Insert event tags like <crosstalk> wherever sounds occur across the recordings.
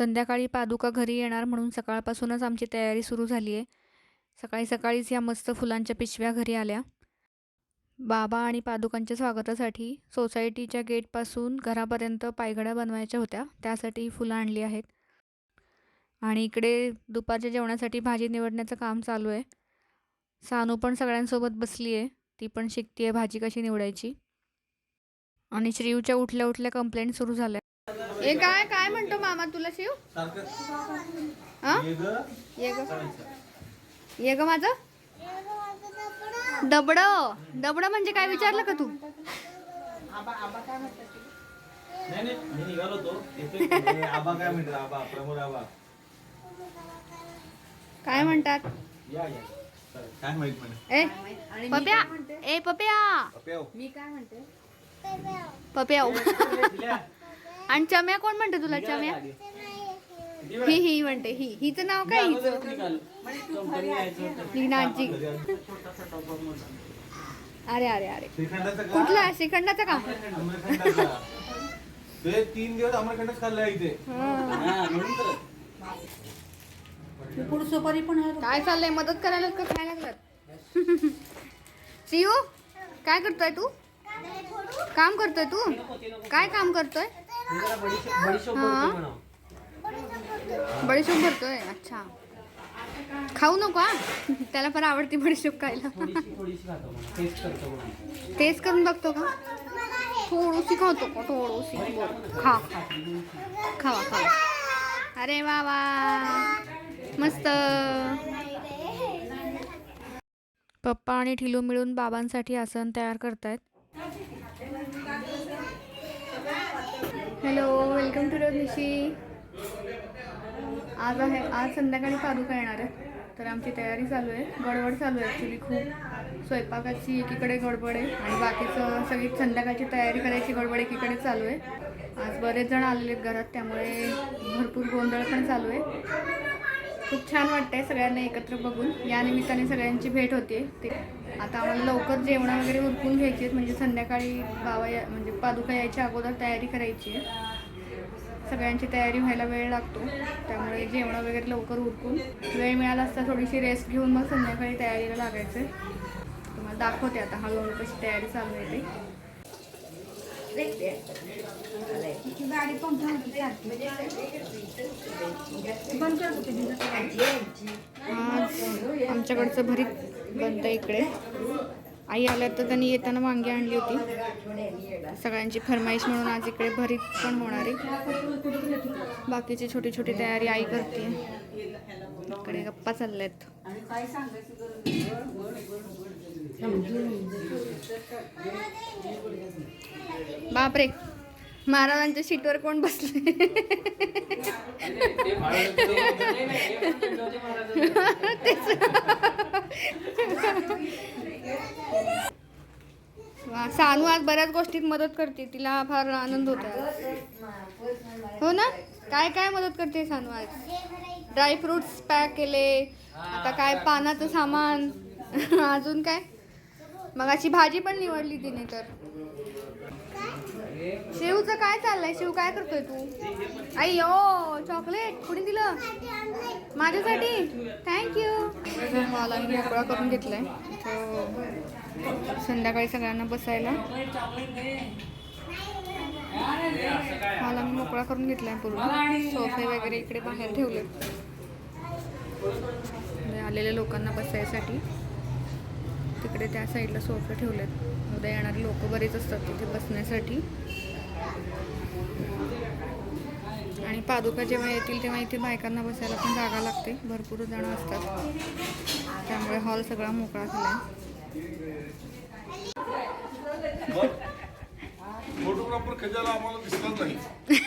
संध्याकाळी पादुका घरी येणार म्हणून सकाळपासूनच आमची तयारी सुरू झाली आहे. सकाळी सकाळीच या मस्त फुलांच्या पिशव्या घरी आल्या. बाबा आणि पादुकांच्या स्वागतासाठी सोसायटीच्या गेटपासून घरापर्यंत पायघड्या बनवायच्या होत्या. त्यासाठी फुलं आणली आहेत. आणि इकडे दुपारच्या जेवणासाठी भाजी निवडण्याचं काम चालू आहे. सानू पण सगळ्यांसोबत बसली आहे. ती पण शिकते आहे भाजी कशी निवडायची. आणि श्रीयूच्या उठल्या उठल्या कंप्लेंट सुरू झाल्या. ए काय काय म्हणतो मामा तुला शिव? हा? ये ग ये ग माझं? दबड. दबड म्हणजे काय विचारलं का तू? मी काय म्हणतात आबा प्रमोद आबा. काय म्हणतात? या या. चला, काय माहीत म्हणे? ए पप्या. ए पप्या. पप्या दिल्या. आणि चम्या कोण म्हणते तुला? चम्या. ही ही म्हणते. ही हिचं नाव काय? हिचं? घरी आलो. अरे अरे अरे? कुठला श्रीखंडाचा का? आम्रखंडाचा. ते तीन दिवस आम्रखंडच खाल्ला इथे. काय चाललंय? मदत करायला का खायला लागलात? शिव काय करतोय तू? काम करतोय तू? काय काम करतोय? बडीशोप भरतोय अच्छा. खाऊ नको हा? <laughs> त्याला पण आवडते बडीशोप खायला. टेस्ट करून बघतो का? थोडीशी खातो का? थोडीशी. खा. खावा खावा अरे वा वा. मस्त. पप्पा आणि ठिलू मिळून बाबांसाठी आसन तयार करतायत. हॅलो वेलकम टू रजनीशी आज आहे आज संध्याकाळी फारूक येणार आहे. तर आमची तयारी चालू आहे. गडबड चालू आहे ॲक्च्युली खूप. स्वयंपाकाची एकीकडे गडबड आहे आणि बाकीचं सगळी संध्याकाळची तयारी करायची गडबड एकीकडे चालू आहे. आज बरेच जण आलेले आहेत घरात त्यामुळे भरपूर गोंधळ पण चालू आहे. खूप छान वाटतंय सगळ्यांना एकत्र बघून. या निमित्ताने सगळ्यांची भेट होते ते आता आम्हाला लवकर जेवणं वगैरे उरकून घ्यायची आहेत. म्हणजे संध्याकाळी बाबा या म्हणजे पादुका यायच्या अगोदर तयारी करायची आहे. सगळ्यांची तयारी व्हायला वेळ लागतो. त्यामुळे जेवणं वगैरे लवकर उरकून वेळ मिळाला असता थोडीशी रेस्ट घेऊन मग संध्याकाळी तयारीला लागायचं आहे. तुम्हाला दाखवते आता हळूहळू कशी तयारी चालू आहे ते. आज आमच्याकडचं भरीत बनतं इकडे. आई आल्या तर त्यांनी येताना वांगी आणली होती. सगळ्यांची फरमाईश म्हणून आज इकडे भरीत पण होणार आहे. बाकीची छोटी छोटी तयारी आई करते. इकडे गप्पा चालल्यात. बापरे. महाराजांच्या सीटवर कोण बसले? सानू आज बऱ्याच गोष्टीत मदत करते. तिला फार आनंद होतो हो ना? काय काय मदत करते सानू आज? ड्रायफ्रुट्स पॅक केले. आता काय पानाचं सामान? अजून काय? मग अशी भाजी पण निवडली तिने तर. शिवचं काय चाललंय? शिव काय करतोय तू? आई ओ चॉकलेट कुणी दिलं? माझ्यासाठी? थँक्यू मला मी मोकळा करून घेतलाय. संध्याकाळी सगळ्यांना बसायला. मला मी मोकळा करून घेतलाय पूर्ण. सोफे वगैरे इकडे बाहेर ठेवले आलेल्या लोकांना बसायसाठी. तिकडे त्या साईडला सोफे ठेवलेत. उद्या येणारे लोक बरेच असतात तिथे बसण्यासाठी. आणि पादुका जेव्हा येतील तेव्हा इथे बायकांना बसायला पण जागा लागते. भरपूर जण असतात. त्यामुळे हॉल सगळा मोकळा झाला फोटोग्राफर खजाला आम्हाला दिसलाच नाही <laughs>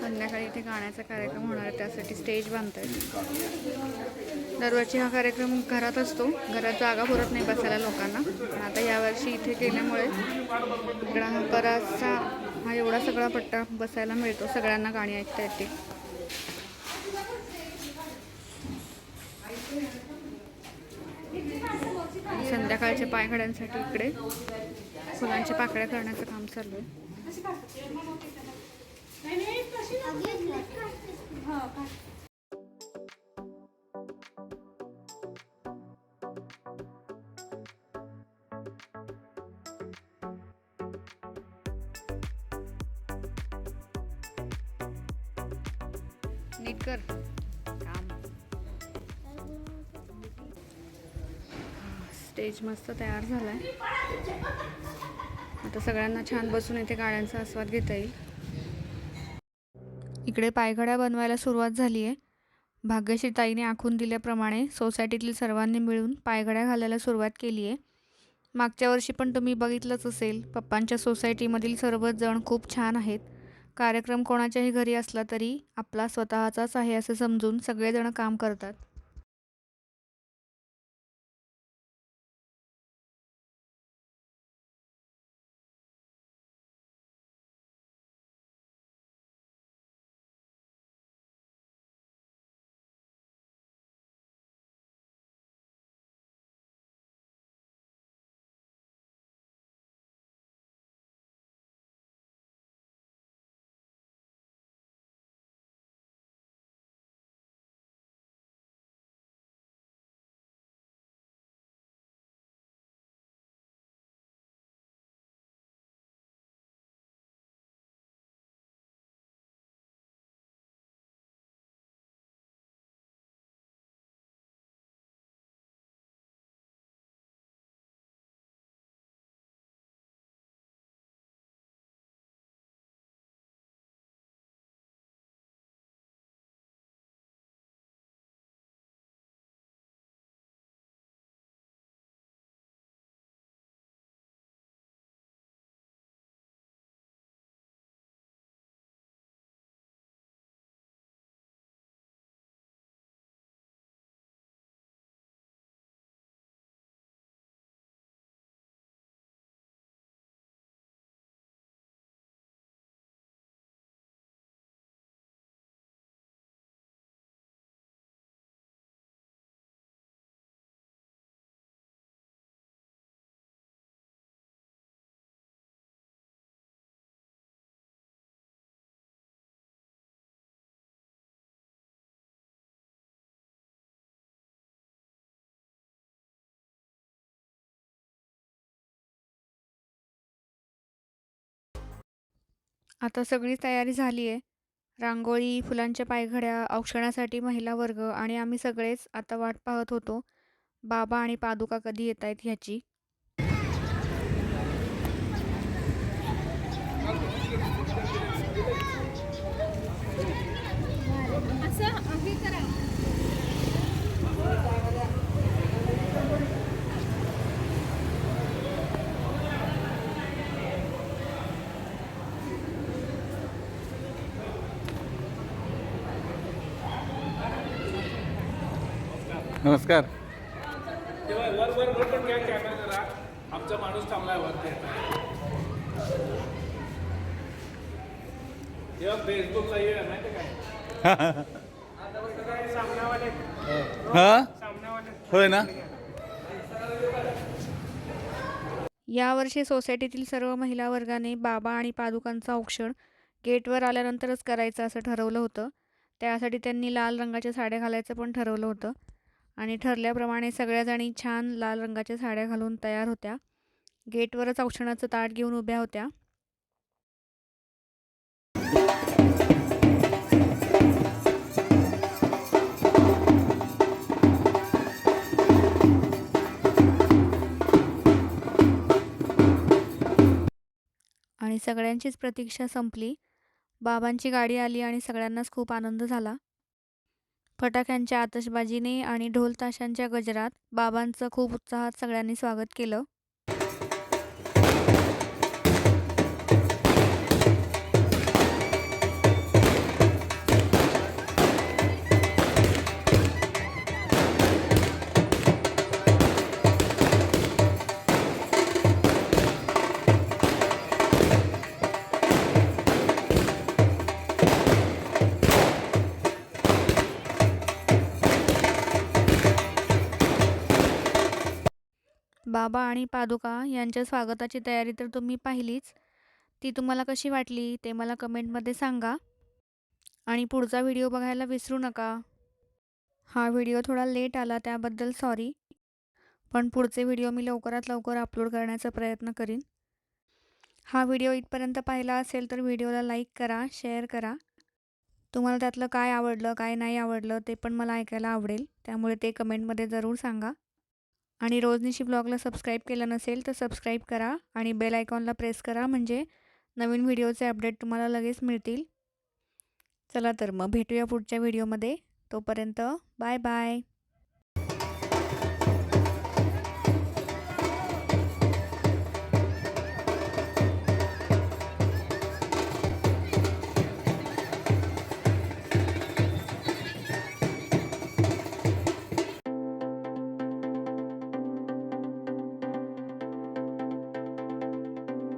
संध्याकाळी इथे गाण्याचा कार्यक्रम होणार आहे त्यासाठी स्टेज बांधत आहे दरवर्षी हा कार्यक्रम घरात असतो. घरात जागा पुरत नाही बसायला लोकांना. पण आता यावर्षी इथे केल्यामुळे इकडं हा हा एवढा सगळा पट्टा बसायला मिळतो. सगळ्यांना गाणी ऐकता येते. संध्याकाळच्या पायघड्यांसाठी इकडे फुलांच्या पाकळ्या करण्याचं काम चालू आहे. नीट कर. काम. स्टेज मस्त तयार झालाय. आता सगळ्यांना छान बसून इथे गाड्यांचा आस्वाद घेता येईल. इकडे पायघड्या बनवायला सुरुवात झाली आहे भाग्यश्री ताईने आखून दिल्याप्रमाणे सोसायटीतील सर्वांनी मिळून पायघड्या घालायला सुरुवात केली आहे मागच्या वर्षी पण तुम्ही बघितलंच असेल पप्पांच्या सोसायटीमधील सर्वच जण खूप छान आहेत. कार्यक्रम कोणाच्याही घरी असला तरी आपला स्वतःचाच आहे असं समजून सगळेजण काम करतात. आता सगळी तयारी झाली आहे. रांगोळी फुलांच्या पायघड्या औक्षणासाठी महिला वर्ग आणि आम्ही सगळेच आता वाट पाहत होतो. बाबा आणि पादुका कधी येत आहेत ह्याची? नमस्कार. आमचा माणूस थांबलाय तेव्हा फेसबुकला ये माहिती काय हा? होय ना? यावर्षी सोसायटीतील सर्व महिला वर्गाने बाबा आणि पादुकांचं औक्षण गेटवर आल्यानंतरच करायचं असं ठरवलं होतं. त्यासाठी त्यांनी लाल रंगाच्या साड्या घालायचं पण ठरवलं होतं. आणि ठरल्याप्रमाणे सगळ्याजणी छान लाल रंगाच्या साड्या घालून तयार होत्या. गेटवरच औक्षणाचं ताट घेऊन उभ्या होत्या. आणि सगळ्यांचीच प्रतीक्षा संपली. बाबांची गाडी आली आणि सगळ्यांनाच खूप आनंद झाला. फटाक्यांच्या आतषबाजीने आणि ढोलताशांच्या गजरात बाबांचं खूप उत्साहात सगळ्यांनी स्वागत केलं. बाबा आणि पादुका यांच्या स्वागताची तयारी तर तुम्ही पाहिलीच. ती तुम्हाला कशी वाटली ते मला कमेंटमध्ये सांगा. आणि पुढचा व्हिडिओ बघायला विसरू नका. हा व्हिडिओ थोडा लेट आला त्याबद्दल सॉरी. पण पुढचे व्हिडिओ मी लवकरात लवकर अपलोड करण्याचा प्रयत्न करीन. हा व्हिडिओ इथपर्यंत पाहिला असेल तर व्हिडिओला लाईक करा शेअर करा. तुम्हाला त्यातलं काय आवडलं काय नाही आवडलं ते पण मला ऐकायला आवडेल. त्यामुळे ते कमेंटमध्ये जरूर सांगा. आणि रोजनिशी ब्लॉगला सबस्क्राईब केलं नसेल तर सबस्क्राईब करा आणि बेल आयकॉनला प्रेस करा म्हणजे नवीन व्हिडिओचे अपडेट तुम्हाला लगेच मिळतील. चला तर मग भेटूया पुढच्या व्हिडिओमध्ये. तोपर्यंत बाय बाय.